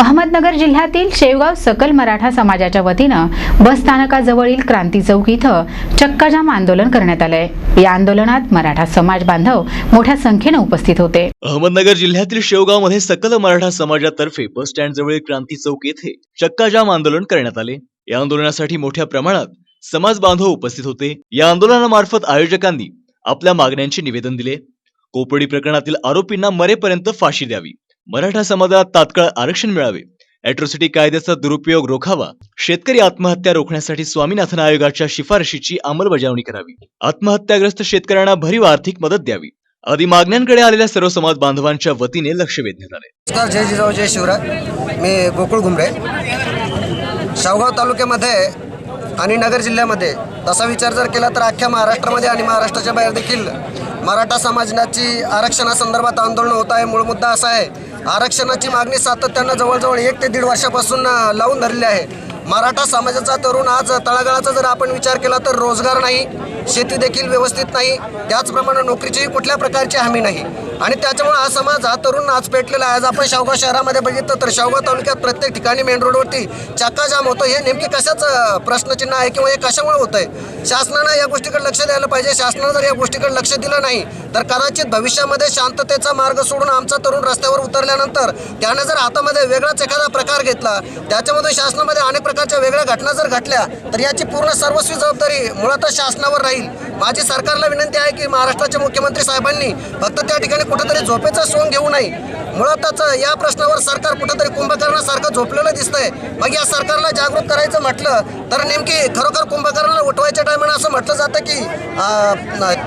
अहमदनगर जिल्ह्यातील शेवगाव सकल मराठा समाजाच्या वतीनं बस स्थानकाजवळील क्रांती चौक इथं चक्काजाम आंदोलन करण्यात आलंय. या आंदोलनात मराठा समाज बांधव मोठ्या संख्येनं उपस्थित होते. अहमदनगर जिल्ह्यातील शेवगावमध्ये सकल मराठा समाजातर्फे बस स्टँड जवळील क्रांती चौक येथे चक्काजाम आंदोलन करण्यात आले. या आंदोलनासाठी मोठ्या प्रमाणात समाज बांधव उपस्थित होते. या आंदोलनामार्फत आयोजकांनी आपल्या मागण्यांचे निवेदन दिले. कोपडी प्रकरणातील आरोपींना मरेपर्यंत फाशी द्यावी. मराठा समाजात तात्काळ आरक्षण मिळावे. अॅट्रॉसिटी कायद्याचा दुरुपयोग रोखावा. शेतकरी आत्महत्या रोखण्यासाठी स्वामीनाथन आयोगाच्या शिफारशीची अंमलबजावणी करावी. आत्महत्याग्रस्त शेतकऱ्यांना भरीव आर्थिक मदत द्यावी. आदी मागण्यांकडे आलेल्या सर्व समाज बांधवांच्या वतीने लक्ष वेधण्यात आले नमस्कार जय जिजाऊ जय शिवराय. मी गोकुळ घुमरे. शावगाव तालुक्यामध्ये आणि नगर जिल्ह्यामध्ये तसा विचार जर केला तर अख्ख्या महाराष्ट्रामध्ये आणि महाराष्ट्राच्या बाहेर देखील मराठा समाजाची आरक्षणासंदर्भात आंदोलन होत आहे. मूळ मुद्दा असा आहे आरक्षणाची मागणी सातत्यानं जवळजवळ एक ते दीड वर्षापासून लावून धरली आहे. मराठा समाजाचा तरुण आज तळागाळाचा जर आपण विचार केला तर रोजगार नाही शेती देखील व्यवस्थित नाही त्याचप्रमाणे नोकरीचीही कुठल्या प्रकारची हमी नाही. आणि त्याच्यामुळे हा समाज हा तरुण आज पेटलेला आहे. आज आपण शावगाव शहरामध्ये बघितलं तर शावगाव तालुक्यात प्रत्येक ठिकाणी मेन रोडवरती चक्काजाम होतो. हे नेमके कशाच प्रश्नचिन्ह आहे किंवा हे कशामुळे होत आहे शासनानं या गोष्टीकडे लक्ष द्यायला पाहिजे. शासनानं जर या गोष्टीकडे लक्ष दिलं नाही तर कदाचित भविष्यामध्ये शांततेचा मार्ग सोडून आमचा तरुण रस्त्यावर उतरल्यानंतर त्याने जर हातामध्ये वेगळाच एखादा प्रकार घेतला त्याच्यामध्ये शासनामध्ये अनेक प्रकार प्रकारच्या वेगळ्या घटना जर घटल्या तर याची पूर्ण सर्वस्वी जबाबदारी मुळातच शासनावर राहील. माझी सरकारला विनंती आहे की महाराष्ट्राचे मुख्यमंत्री साहेबांनी फक्त त्या ठिकाणी कुठेतरी झोपेचा सोंग घेऊ नये. मुळातच या प्रश्नावर सरकार कुठेतरी कुंभकर्णासारखं झोपलेलं दिसतंय. मग या सरकारला जागृत करायचं म्हटलं तर नेमकी खरोखर कुंभकर्णाला उठवायच्या टायमाला असं म्हटलं जातं की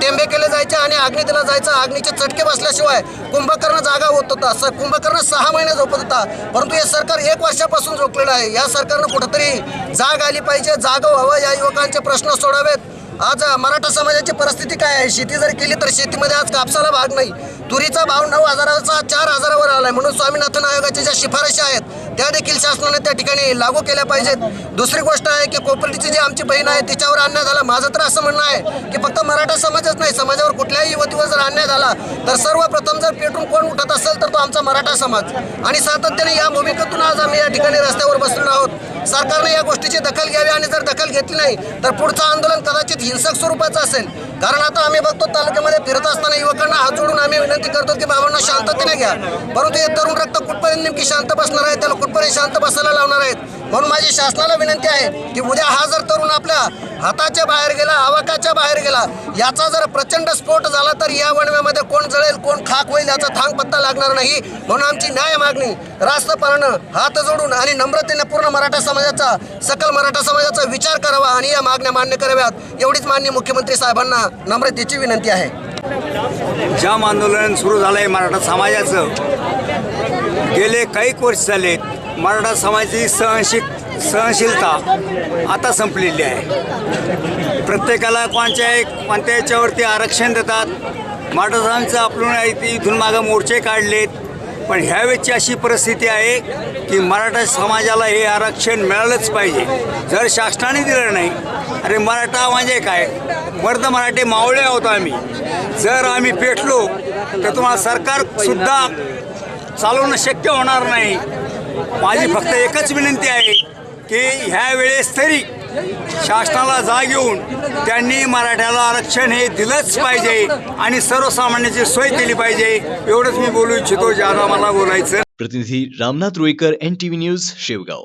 टेंबे केले जायचे आणि अग्नी दिला जायचा. अग्नीचे चटके बसल्याशिवाय कुंभकर्ण जागा होत होता. स कुंभकर्ण सहा महिने झोपत होता. परंतु हे सरकार एक वर्षापासून झोपलेलं आहे. या सरकारनं कुठेतरी जाग आली पाहिजे. जाग व्हावं. या युवकांचे प्रश्न सोडावेत. आज मराठा समाजाची परिस्थिती काय आहे? शेती जर केली तर शेतीमध्ये आज कापसाला भाग नाही. तुरीचा भाव नऊ हजाराचा चार हजारावर आला आहे म्हणून स्वामीनाथन आयोगाच्या ज्या शिफारशी आहेत त्या देखील शासनाने त्या ठिकाणी लागू केल्या पाहिजेत. दुसरी गोष्ट आहे की कोपर्डीची जी आमची बहीण आहे तिच्यावर अन्याय झाला. माझं तर असं म्हणणं आहे की फक्त मराठा समाजच नाही समाजावर कुठल्याही युवतीवर जर अन्याय झाला तर सर्वप्रथम जर पेटून कोण उठत असेल तर तो आमचा मराठा समाज. आणि सातत्याने या भूमिकेतून आज आम्ही या ठिकाणी रस्त्यावर बसलेलो आहोत. सरकारने या गोष्टीची दखल घ्यावी आणि जर दखल घेतली नाही तर पुढचं आंदोलन कदाचित हिंसक स्वरूपाचं असेल. कारण आता आम्ही बघतो तालुक्यामध्ये फिरत असताना युवकांना हात जोडून आम्ही विनंती करतो की बाबांना शांततेने घ्या. परंतु हे तरुण रक्त कुठपर्यंत नेमकी शांत बसणार आहे? त्याला कुठपर्यंत शांत बसायला लावणार आहेत? म्हणून माझी शासनाला विनंती आहे की उद्या हा जर तरुण आपल्या हाताच्या बाहेर गेला आवाकाच्या बाहेर गेला याचा जर प्रचंड स्फोट झाला तर या वणव्यामध्ये कोण जळेल कोण खाक होईल याचा थांग पत्ता लागणार नाही. म्हणून आमची न्याय मागणी राष्ट्रपणानं हात जोडून आणि नम्रतेने पूर्ण मराठा समाजाचा सकल मराठा समाजाचा विचार करावा आणि या मागण्या मान्य कराव्यात. एवढीच मान्य मुख्यमंत्री साहेबांना नम्रतेची विनंती आहे. जाम आंदोलन सुरू झालं आहे मराठा समाजाचं. गेले काही वर्ष झाले मराठा समाजाची सहनशील सहनशीलता आता संपलेली आहे. प्रत्येकाला कोणत्या कोणत्या याच्यावरती आरक्षण देतात. मराठा समाजाचं आपण इथून मागं मोर्चे काढलेत. पण ह्यावेळची अशी परिस्थिती आहे की मराठा समाजाला हे आरक्षण मिळालंच पाहिजे. जर शासनाने दिलं नाही अरे मराठा म्हणजे काय? मर्द मराठे मावळे आहोत आम्ही. जर आम्ही पेटलो तर तुम्हाला सरकारसुद्धा चालवणं शक्य होणार नाही. माझी फक्त एकच विनंती आहे की ह्या वेळेस तरी शासनाला जाग येऊन त्यांनी मराठ्याला आरक्षण हे दिलंच पाहिजे आणि सर्वसामान्यांची सोय केली पाहिजे. एवढंच मी बोलू इच्छितो ज्याला मला बोलायचं प्रतिनिधी Ramnath Ruikar N TV news Shevgaon.